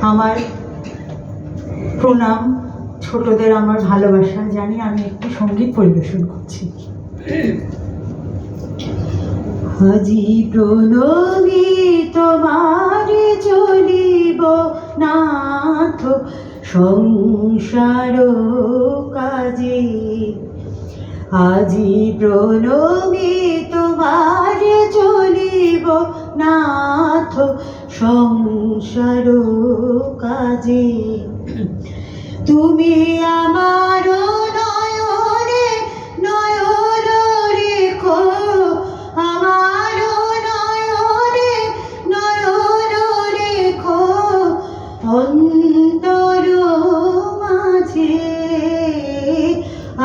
আমার প্রণাম, ছোটদের আমার ভালোবাসা। জানি আমি একটু সংগীত পরিবেশন করছি। আজি প্রণমী, তোমার চলিব নাথ, সংসার কাজে। আজি চলিব নাথ সংসার কাজে। তুমি আমার নয়নে নয়ন রেখো, আমার নয়নে নয়ন রেখো অন্তর মাঝে।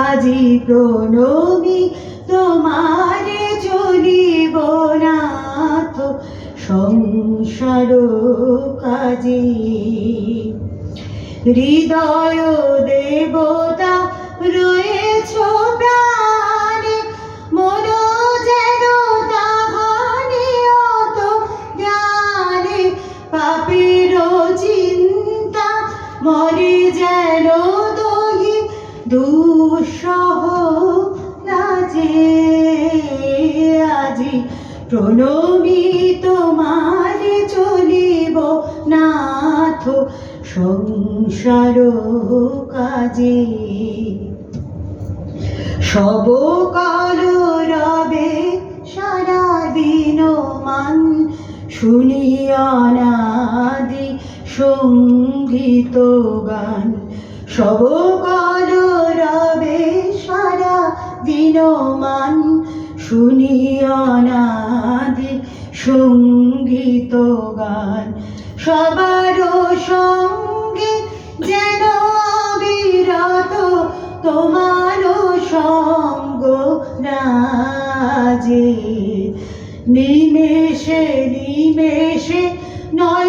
আজি প্রণমী তোমারে চলিব নাথ সংসার কাজে। হৃদয় দেবতা রয়েছ প্রাণে মন যেন পাপের চিন্তা মরে যেন দুঃসহ লাজে আজি প্রণমী তোমার চলিব নাথ। সংসার কাজে সব কাল রবে সারা দিন মান শুনিয়ানাদি সংগীত গান। সব কাল রবে সারা দিন মান শুনিয়ানাদি সংগীত গান। সবার সঙ্গে যেন বিরত তোমার সঙ্গ রাজে নিমেষে নিমেষে নয়নে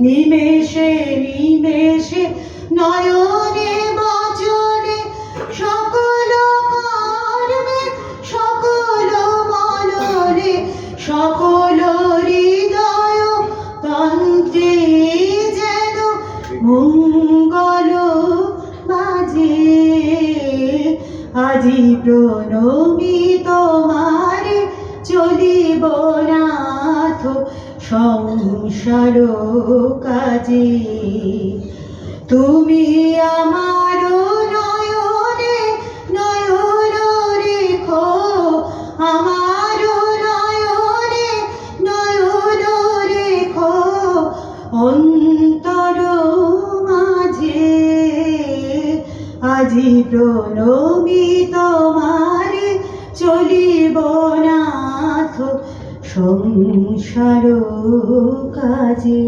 নিমেষে নিমেষে, নয়নে, বচনে, সকল কর্মে, সকল মননে, সকল হৃদয় তন্ত্রে যেন মঙ্গল বাজে। আজি প্রণমী তোমার চলিব নাথ সংসার কাজে। তুমি আমার নয়নে নয়ন রেখো। আমার নয়নে নয়ন রেখো। অন্তর মাঝে আজি প্রণমী তোমার চলিব নাথ সংসার কাজে